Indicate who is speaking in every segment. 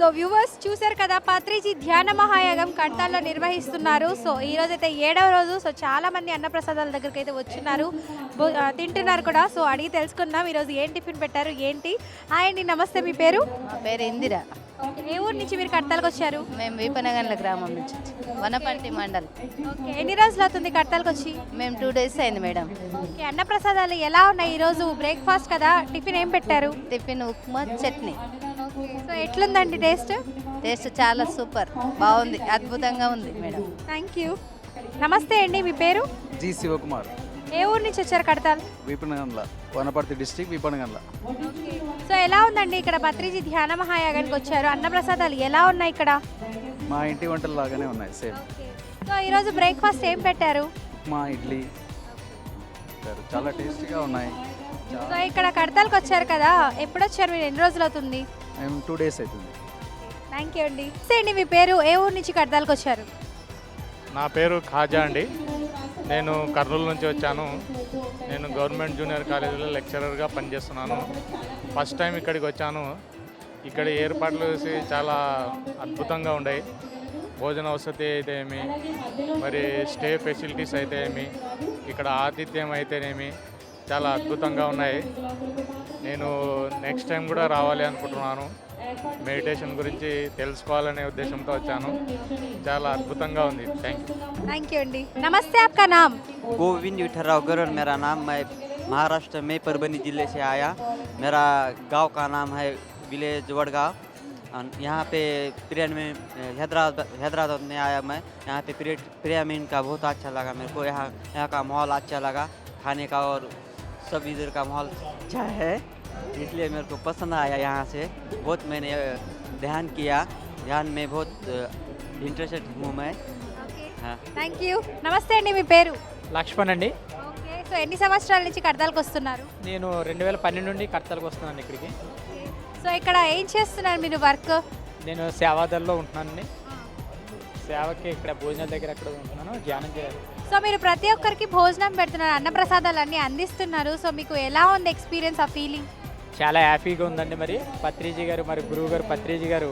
Speaker 1: So viewers చూశారు కదా పత్రిజీ ధ్యాన మహాయాగం కడతాల్లో నిర్వహిస్తున్నారు. సో ఈ రోజు అయితే ఏడవ రోజు. సో చాలా మంది అన్నప్రసాదాల దగ్గరికి అయితే ఆ, తింటున్నారు కూడా. సో అడిగి తెలుసుకుందాం. ఈరోజు ఏం టిఫిన్ పెట్టారు ఏంటి? అండి నమస్తే. మీ పేరు?
Speaker 2: పేరు ఇందిర.
Speaker 1: ఏ ఊరు నుంచి మీరు కడతాలకు వచ్చారు?
Speaker 2: మేము వీపనగండ్ల గ్రామం నుంచి. వనపర్తి మండల్.
Speaker 1: ఓకే ఎన్ని రోజులు అవుతుంది కడతాలకు వచ్చి?
Speaker 2: మేము టూ డేస్ అయింది మేడం.
Speaker 1: ఓకే అన్నప్రసాదాలు ఎలా ఉన్నాయి? ఈరోజు బ్రేక్ఫాస్ట్ కదా. టిఫిన్ ఏం పెట్టారు?
Speaker 2: Tiffin upma chutney.
Speaker 1: సో ఎట్లుందండి టేస్ట్
Speaker 2: టేస్ట్ చాలా సూపర్ బాగుంది. అద్భుతంగా ఉంది మేడం.
Speaker 1: థ్యాంక్ యూ నమస్తే అండి మీ పేరు?
Speaker 3: జి శివకుమార్.
Speaker 1: ఏ ఊరు నుంచి వచ్చారు కడతాల్?
Speaker 3: విపణగండ్ల వనపర్తి డిస్టిక్ విపణగండ్ల.
Speaker 1: సో ఎలా ఉందండి ఇక్కడ పత్రిజీ ధ్యాన మహాయాగానికి వచ్చారు? అన్నప్రసాదాలు ఎలా ఉన్నాయి ఇక్కడ?
Speaker 3: మా ఇంటి వంటలు లాగానే ఉన్నాయి సేమ్.
Speaker 1: సో ఈరోజు బ్రేక్ఫాస్ట్ ఏం పెట్టారు?
Speaker 3: ఉప్మా ఇడ్లీ. పెట్టారు. చాలా టేస్టీగా ఉన్నాయి.
Speaker 1: సో ఇక్కడ కడతాలకు వచ్చారు కదా. ఎప్పుడు వచ్చారు మీరు? ఎన్ని రోజులు అవుతుంది
Speaker 3: టూ డేస్ అవుతుంది.
Speaker 1: థ్యాంక్ యూ అండి. నమస్తే అండి మీ పేరు ఏ ఊరు నుంచి కడతాలకు వచ్చారు?
Speaker 4: నా పేరు ఖాజా అండి. నేను కర్నూలు నుంచి వచ్చాను. నేను గవర్నమెంట్ జూనియర్ కాలేజీలో లెక్చరర్గా పనిచేస్తున్నాను. ఫస్ట్ టైం ఇక్కడికి వచ్చాను. ఇక్కడ ఏర్పాట్లు చేసి చాలా అద్భుతంగా ఉన్నాయి. భోజన వసతి అయితే ఏమి మరి స్టే ఫెసిలిటీస్ అయితే ఏమి ఇక్కడ ఆతిథ్యం అయితేనేమి చాలా అద్భుతంగా ఉన్నాయి నేను నెక్స్ట్ టైం కూడా రావాలి అనుకుంటున్నాను మెడిటేషన్ గురించి తెలుసుకోవాలనే ఉద్దేశంతో వచ్చాను చాలా అద్భుతంగా ఉంది థ్యాంక్ యూ
Speaker 1: థ్యాంక్ యూ అండి నమస్తే आपका नाम
Speaker 5: गोविंद विठलराव गरुड़ मेरा नाम मैं महाराष्ट्र में परभनी जिले से आया मेरा गांव का नाम है विलेज वडगांव अन यहाँ पे पिरियड में हैदराबाद हैदराबाद में आया मैं यहाँ पे पिरियड पिरियामीन का बहुत अच्छा लगा मेरे को यहाँ यहाँ का माहौल अच्छा लगा खाने का और सब इधर का माहौल अच्छा है इसलिए मेरे को पसंद आया यहाँ से बहुत मैंने अ, ध्यान किया ध्यान में बहुत इंटरेस्टेड हूँ मैं हाँ
Speaker 1: థ్యాంక్ యూ నమస్తే అండి మీ పేరు
Speaker 6: లక్ష్మణ్ అండి
Speaker 1: ఓకే సో ఎన్ని సంవత్సరాల నుంచి కడతాలకు వస్తున్నారు
Speaker 6: నేను రెండు వేల పన్నెండు నుండి కడతలకు వస్తున్నాను ఇక్కడికి
Speaker 1: సో ఇక్కడ ఏం చేస్తున్నారు మీరు వర్క్
Speaker 6: నేను సేవాదల్లో ఉంటున్నానండి సేవకి ఇక్కడ భోజనాల దగ్గర అక్కడ ఉంటున్నాను ధ్యానం చేయాలి
Speaker 1: సో మీరు ప్రతి ఒక్కరికి భోజనం పెడుతున్నారు అన్నప్రసాదాలు అన్నీ అందిస్తున్నారు. సో మీకు ఎలా ఉంది ఎక్స్పీరియన్స్ ఆ ఫీలింగ్
Speaker 6: చాలా హ్యాపీగా ఉందండి మరి. పత్రిజీ గారు మరి గురువు గారు పత్రిజీ గారు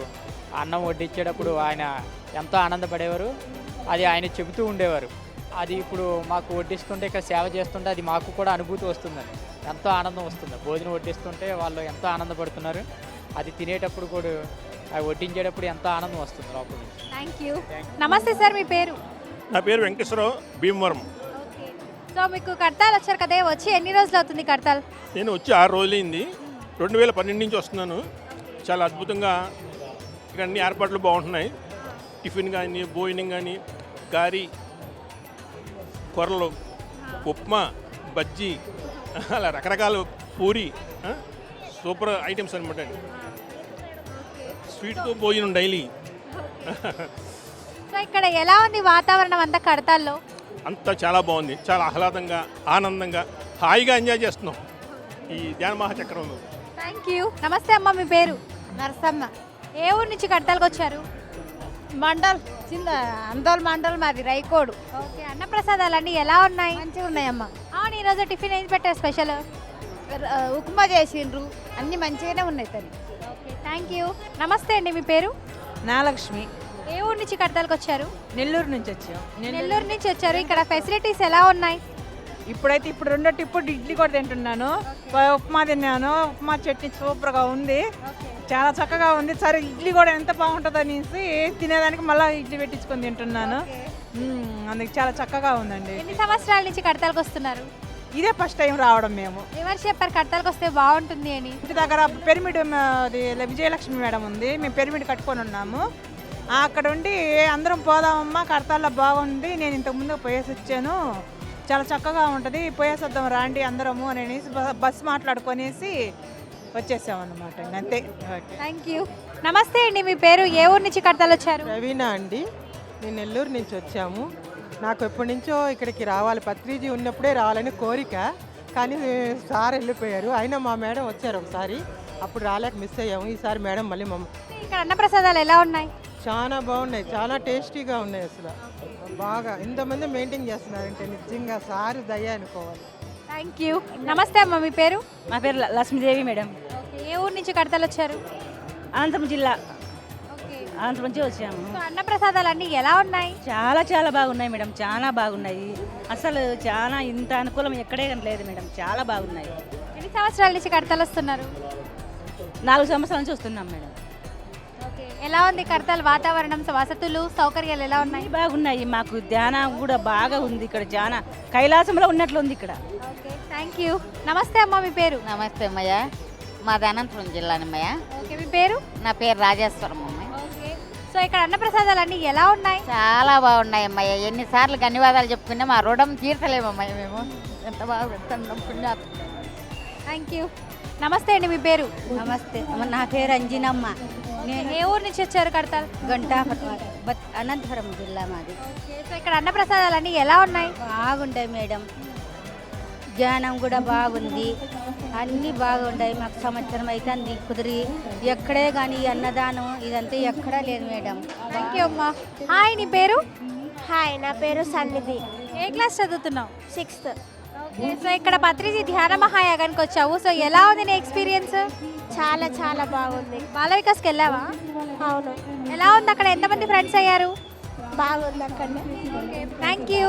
Speaker 6: అన్నం వడ్డించేటప్పుడు ఆయన ఎంతో ఆనందపడేవారు. అది ఆయన చెబుతూ ఉండేవారు. అది ఇప్పుడు మాకు వడ్డిస్తుంటే ఇక్కడ సేవ చేస్తుంటే అది మాకు కూడా అనుభూతి వస్తుందండి. ఎంతో ఆనందం వస్తుంది. భోజనం వడ్డిస్తుంటే వాళ్ళు ఎంతో ఆనందపడుతున్నారు. అది తినేటప్పుడు కూడా అది వడ్డించేటప్పుడు ఎంతో ఆనందం వస్తుంది లోపల నుంచి.
Speaker 1: థ్యాంక్ యూ నమస్తే సార్ మీ పేరు?
Speaker 7: నా పేరు వెంకటేశ్వరరావు భీమవరం.
Speaker 1: సో మీకు కడతాల్ వచ్చారు కదా వచ్చి ఎన్ని రోజులు అవుతుంది కడతాల్
Speaker 7: నేను వచ్చి ఆరు రోజులైంది. రెండు వేల పన్నెండు నుంచి వస్తున్నాను. చాలా అద్భుతంగా ఇక్కడ అన్ని ఏర్పాట్లు బాగుంటున్నాయి. టిఫిన్ కానీ భోజనం కానీ గారి కొరలు ఉప్మా బజ్జీ అలా రకరకాల పూరి సూపర్ ఐటమ్స్ అనమాట స్వీట్తో భోజనం డైలీ.
Speaker 1: సో ఇక్కడ ఎలా ఉంది వాతావరణం అంతా కడతాల్లో?
Speaker 7: అంతా చాలా బాగుంది. చాలా ఆహ్లాదంగా ఆనందంగా హాయిగా ఎంజాయ్ చేస్తున్నాం ఈ ధ్యాన మహాచక్రంలో.
Speaker 1: థ్యాంక్ యూ నమస్తే అమ్మ మీ పేరు?
Speaker 2: నరసమ్మ.
Speaker 1: ఏ ఊరు నుంచి కడతాలకు వచ్చారు?
Speaker 2: మండల్ చిన్న అందోల్ మండల్ మాది రైకోడు.
Speaker 1: ఓకే అన్నప్రసాదాలు అన్నీ ఎలా ఉన్నాయి?
Speaker 2: మంచిగా ఉన్నాయమ్మ.
Speaker 1: అవును ఈరోజు టిఫిన్ ఏం పెట్టారు స్పెషల్?
Speaker 2: ఉప్మా చేసిండ్రు. అన్ని మంచిగానే ఉన్నాయి తల్లి.
Speaker 1: ఓకే థ్యాంక్ యూ నమస్తే అండి మీ పేరు?
Speaker 8: నాలక్ష్మి.
Speaker 1: ఏ ఊరు నుంచి కడతాలకు వచ్చారు?
Speaker 8: నెల్లూరు నుంచి వచ్చాం.
Speaker 1: నెల్లూరు నుంచి వచ్చారు. ఇక్కడ ఫెసిలిటీస్ ఎలా ఉన్నాయి?
Speaker 8: ఇప్పుడైతే ఇప్పుడు రెండో ఇప్పుడు ఇడ్లీ కూడా తింటున్నాను. ఉప్మా తిన్నాను. ఉప్మా చట్నీ సూపర్గా ఉంది. చాలా చక్కగా ఉంది. సరే ఇడ్లీ కూడా ఎంత బాగుంటుంది అనేసి తినేదానికి మళ్ళీ ఇడ్లీ పెట్టించుకొని తింటున్నాను. అందుకు చాలా చక్కగా ఉందండి.
Speaker 1: ఎన్ని సంవత్సరాల నుంచి కడతాలకు వస్తున్నారు?
Speaker 8: ఇదే ఫస్ట్ టైం రావడం మేము.
Speaker 1: ఎవరు చెప్పారు కడతాలకు వస్తే బాగుంటుంది అని?
Speaker 8: ఇంటి దగ్గర పిరమిడ్ విజయలక్ష్మి మేడం ఉంది. మేము పిరమిడ్ కట్టుకొని ఉన్నాము. అక్కడ ఉండి అందరం పోదామమ్మా కడతాల్లో బాగుంది నేను ఇంతకు ముందు పోయేసి వచ్చాను. చాలా చక్కగా ఉంటుంది పోయేసి వద్దాం రాండి అందరము అని అనేసి బ- బస్సు మాట్లాడుకొనేసి వచ్చేసామన్నమాట. అంతే ఓకే.
Speaker 1: Thank you. నమస్తే అండి మీ పేరు? ఏ ఊరు నుంచి కడతాలు వచ్చారు?
Speaker 9: రవీనా అండి. నేను నెల్లూరు నుంచి వచ్చాము. నాకు ఎప్పటి నుంచో ఇక్కడికి రావాలి. పత్రిజీ ఉన్నప్పుడే రావాలని కోరిక. కానీ సార్ వెళ్ళిపోయారు. అయినా మా మేడం వచ్చారు ఒకసారి. అప్పుడు రాలేక మిస్ అయ్యాము. ఈసారి మేడం మళ్ళీ మమ్మ
Speaker 1: ఇక్కడ అన్నప్రసాదాలు ఎలా ఉన్నాయి?
Speaker 9: చాలా బాగున్నాయి. చాలా టేస్టీగా ఉన్నాయి అసలు. బాగా ఇంతమంది మెయింటైన్ చేస్తున్నారంటే నిజంగా సార్ దయ అనుకోవాలి.
Speaker 1: Thank you. నమస్తే అమ్మ మీ పేరు?
Speaker 8: నా పేరు లక్ష్మీదేవి మేడం.
Speaker 1: ఓకే ఏ ఊరు నుంచి కడతాలు వచ్చారు?
Speaker 8: అనంతపురం జిల్లా.
Speaker 2: అనంతరం నుంచి వచ్చాము.
Speaker 1: సో అన్నప్రసాదాలు అన్నీ ఎలా ఉన్నాయి?
Speaker 2: చాలా చాలా బాగున్నాయి మేడం. చాలా బాగున్నాయి. అసలు చాలా ఇంత అనుకూలం ఎక్కడే కానీ లేదు మేడం. చాలా బాగున్నాయి.
Speaker 1: ఎన్ని సంవత్సరాల నుంచి కడతాలు వస్తున్నారు?
Speaker 2: నాలుగు సంవత్సరాల నుంచి వస్తున్నాం మేడం.
Speaker 1: ఎలా ఉంది కడతాల వాతావరణం? వసతులు సౌకర్యాలు ఎలా ఉన్నాయి?
Speaker 2: బాగున్నాయి. మాకు ధ్యానం కూడా బాగా ఉంది ఇక్కడ. చాలా కైలాసంలో ఉన్నట్లు ఉంది ఇక్కడ.
Speaker 1: ఓకే. Thank you. నమస్తే అమ్మ మీ పేరు?
Speaker 10: నమస్తే అమ్మయ్య. మాది అనంతపురం జిల్లానమ్మయ్య
Speaker 1: ఓకే మీ పేరు?
Speaker 10: నా పేరు రాజేశ్వరం అమ్మాయి
Speaker 1: ఓకే. సో ఇక్కడ అన్నప్రసాదాలు అన్నీ ఎలా ఉన్నాయి?
Speaker 10: చాలా బాగున్నాయి అమ్మయ్య. ఎన్నిసార్లు ధన్యవాదాలు చెప్పుకున్నా మా రుణం తీర్చలేమమ్మయ్య మేము. ఎంత బాగా పెడుతున్నాం
Speaker 1: థ్యాంక్ యూ. నమస్తే అండి మీ పేరు?
Speaker 2: నమస్తే. నా పేరు అంజినమ్మ.
Speaker 1: ఏ ఊరు నుంచి వచ్చారు కడతాల్
Speaker 2: గంటా అనంతపురం జిల్లా మాది.
Speaker 1: సో ఇక్కడ అన్నప్రసాదాలు అన్నీ ఎలా ఉన్నాయి?
Speaker 2: బాగుంటాయి మేడం. ధ్యానం కూడా బాగుంది. అన్నీ బాగుంటాయి. మాకు సంవత్సరం అయితే అంది కుదిరి. ఎక్కడే కానీ ఈ అన్నదానం ఇదంతా ఎక్కడా లేదు మేడం.
Speaker 1: థ్యాంక్ యూ అమ్మా. హాయ్ నీ పేరు?
Speaker 11: హాయ్ నా పేరు సన్నిధి.
Speaker 1: ఏ క్లాస్ చదువుతున్నావు?
Speaker 11: సిక్స్త్
Speaker 1: సో ఇక్కడ పత్రిజీ ధ్యాన మహాయాగానికి వచ్చావు. సో ఎలా ఉంది నీ ఎక్స్పీరియన్స్
Speaker 11: చాలా చాలా బాగుంది.
Speaker 1: బాల వికాస్కి వెళ్ళావా?
Speaker 11: అవును.
Speaker 1: ఎలా ఉంది అక్కడ? ఎంతమంది ఫ్రెండ్స్ అయ్యారు?
Speaker 11: బాగుంది అక్కడ
Speaker 1: థ్యాంక్ యూ